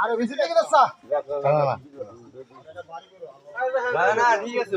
আরে বেশি থেকে যাচ্ছা ঠিক আছে